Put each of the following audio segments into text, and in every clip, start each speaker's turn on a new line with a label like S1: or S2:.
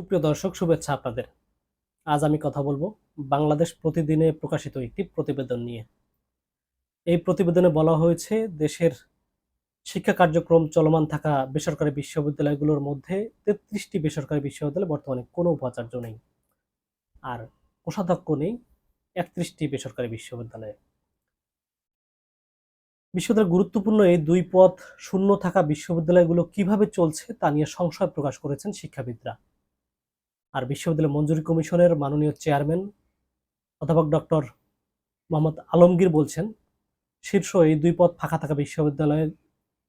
S1: সুপ্রিয় দর্শক, শুভেচ্ছা আপনাদের। আজ আমি কথা বলব বাংলাদেশ প্রতিদিনে প্রকাশিত একটি প্রতিবেদন নিয়ে। এই প্রতিবেদনে বলা হয়েছে, দেশের শিক্ষা কার্যক্রম চলমান থাকা বেসরকারি বিশ্ববিদ্যালয়গুলোর মধ্যে তেত্রিশটি বেসরকারি বিশ্ববিদ্যালয় বর্তমানে কোনো উপাচার্য নেই আর কোষাধ্যক্ষ নেই, একত্রিশটি বেসরকারি বিশ্ববিদ্যালয়ে। বিশ্ববিদ্যালয়ের গুরুত্বপূর্ণ এই দুই পথ শূন্য থাকা বিশ্ববিদ্যালয়গুলো কীভাবে চলছে তা নিয়ে সংশয় প্রকাশ করেছেন শিক্ষাবিদরা। আর বিশ্ববিদ্যালয় মঞ্জুরি কমিশনের মাননীয় চেয়ারম্যান অধ্যাপক ডক্টর মোহাম্মদ আলমগীর বলছেন, শীর্ষ এই দুই পদ ফাঁকা থাকা বিশ্ববিদ্যালয়ের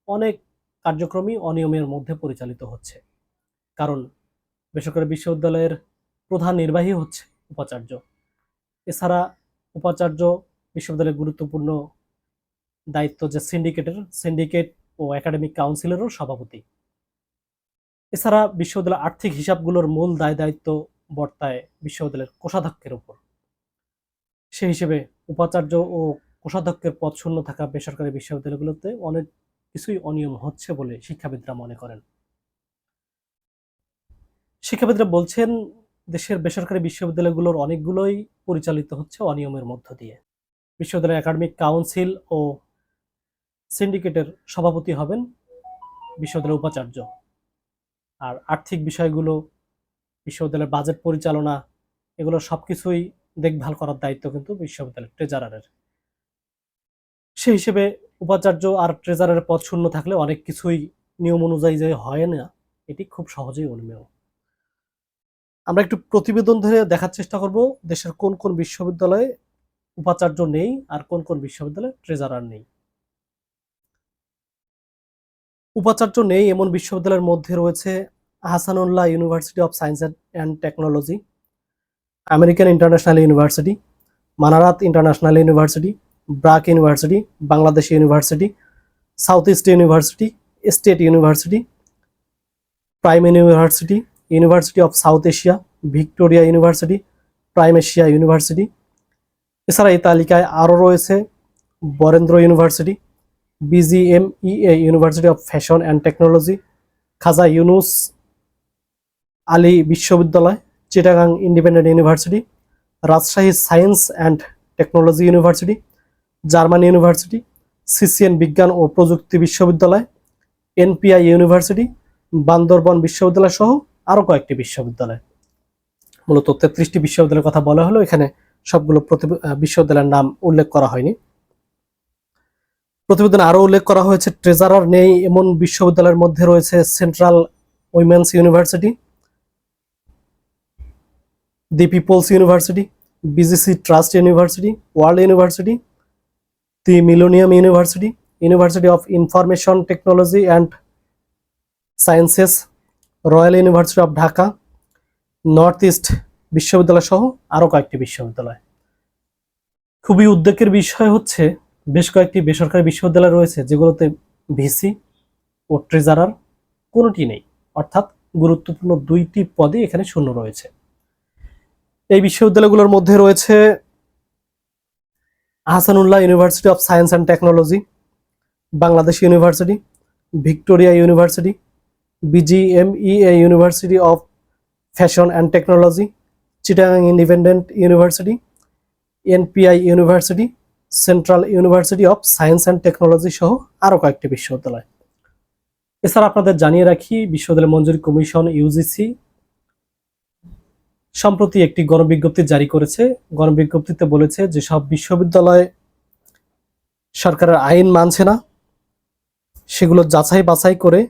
S1: অনেক কার্যক্রমই অনিয়মের মধ্যে পরিচালিত হচ্ছে। কারণ বেসরকারি বিশ্ববিদ্যালয়ের প্রধান নির্বাহী হচ্ছে উপাচার্য। এছাড়া উপাচার্য বিশ্ববিদ্যালয়ের গুরুত্বপূর্ণ দায়িত্ব যে সিন্ডিকেটের, সিন্ডিকেট ও একাডেমিক কাউন্সিলেরও সভাপতি। এছাড়া বিশ্ববিদ্যালয়ের আর্থিক হিসাবগুলোর মূল দায় দায়িত্ব বর্তায় বিশ্ববিদ্যালয়ের কোষাধ্যক্ষের উপর। সেই হিসেবে উপাচার্য ও কোষাধ্যক্ষের পদ শূন্য থাকা বেসরকারি বিশ্ববিদ্যালয়গুলোতে অনেক কিছুই অনিয়ম হচ্ছে বলে শিক্ষাবিদরা মনে করেন। শিক্ষাবিদরা বলছেন, দেশের বেসরকারি বিশ্ববিদ্যালয়গুলোর অনেকগুলোই পরিচালিত হচ্ছে অনিয়মের মধ্য দিয়ে। বিশ্ববিদ্যালয় একাডেমিক কাউন্সিল ও সিন্ডিকেটের সভাপতি হবেন বিশ্ববিদ্যালয়ের উপাচার্য। আর আর্থিক বিষয়গুলো, বিশ্ববিদ্যালয়ের বাজেট পরিচালনা, এগুলো সব কিছুই দেখভাল করার দায়িত্ব কিন্তু বিশ্ববিদ্যালয়ের ট্রেজারারের সেই হিসেবে উপাচার্য আর ট্রেজারারের পদ শূন্য থাকলে অনেক কিছুই নিয়ম অনুযায়ী যে হয় না, এটি খুব সহজেই অনুমেয়। আমরা একটু প্রতিবেদন ধরে দেখার চেষ্টা করব, দেশের কোন কোন বিশ্ববিদ্যালয়ে উপাচার্য নেই আর কোন কোন বিশ্ববিদ্যালয়ে ট্রেজারার নেই। উপাচার্য নেই এমন বিশ্ববিদ্যালয়ের মধ্যে রয়েছে Hasanullah university of science and technology American international university Manarat international university BRAC university Bangladesh university south east university state university prime university university of south Asia Victoria university prime Asia university এছাড়া এই তালিকায় আরও রয়েছে Barendra university BGMEA university of fashion and technology Khaja Yunus Ali বিশ্ববিদ্যালয় Chittagong independent university Rajshahi science and technology university German university CCN বিজ্ঞান ও প্রযুক্তি বিশ্ববিদ্যালয় এনপিআই ইউনিভার্সিটি বান্দরবন বিশ্ববিদ্যালয় সহ আরও কয়েকটি বিশ্ববিদ্যালয়। মূলত তেত্রিশটি বিশ্ববিদ্যালয়ের কথা বলা হলো, এখানে সবগুলো প্রতি- বিশ্ববিদ্যালয়ের নাম উল্লেখ করা হয়নি। প্রতিবেদনে আরও উল্লেখ করা হয়েছে, ট্রেজারার নেই এমন বিশ্ববিদ্যালয়ের মধ্যে রয়েছে central women's university, the people's university, BGC trust university, world university, the millennium university university of information technology and sciences, royal university of Dhaka, north east বিশ্ববিদ্যালয় সহ আরও কয়েকটি বিশ্ববিদ্যালয়। খুবই উদ্বেগের বিষয় হচ্ছে বেশ কয়েকটি বেসরকারি বিশ্ববিদ্যালয় রয়েছে, যেগুলোতে ভিসি ও ট্রেজারার কোনোটি নেই। অর্থাৎ গুরুত্বপূর্ণ দুইটি পদে এখানে শূন্য রয়েছে। এই বিশ্ববিদ্যালয়গুলোর মধ্যে রয়েছে Ahsanullah university of science and technology, Bangladesh university, Victoria university, BGMEA university of fashion and technology, Chittagong independent university, NPI university central university of science and technology সহ আরও কয়েকটি বিশ্ববিদ্যালয়। এছাড়া আপনাদের জানিয়ে রাখি, বিশ্ববিদ্যালয় মঞ্জুরি কমিশন ইউজিসি সম্প্রতি একটি গণবিজ্ঞপ্তি জারি করেছে। গণবিজ্ঞপ্তিতে বলেছে যে সব বিশ্ববিদ্যালয় সরকারের আইন মানছে না, সেগুলো যাচাই বাছাই করে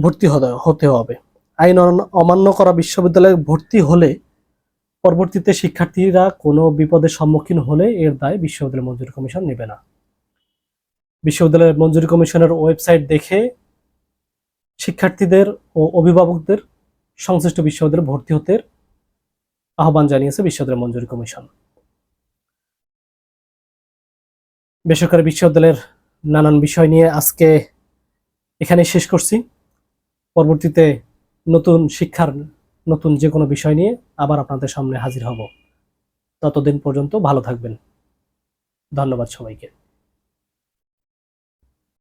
S1: ভর্তি হতে- হবে। আইন অমান্য করা বিশ্ববিদ্যালয়ে ভর্তি হলে পরবর্তীতে শিক্ষার্থীরা কোনো বিপদের সম্মুখীন হলে এর দায় বিশ্ববিদ্যালয় মঞ্জুরি কমিশন নেবে না। বিশ্ববিদ্যালয়ের মঞ্জুরি কমিশনের ওয়েবসাইট দেখে শিক্ষার্থীদের ও অভিভাবকদের সংশ্লিষ্ট বিশ্ববিদ্যালয়ে ভর্তি হতে আহ্বান জানিয়েছে বিশ্ববিদ্যালয় মঞ্জুরি কমিশন। বেসরকারি বিশ্ববিদ্যালয়ের নানান বিষয় নিয়ে আজকে এখানে শেষ করছি। পরবর্তীতে নতুন শিক্ষার নতুন যে কোনো বিষয় নিয়ে আবার আপনাদের সামনে হাজির হব। ততদিন পর্যন্ত ভালো থাকবেন। ধন্যবাদ সবাইকে।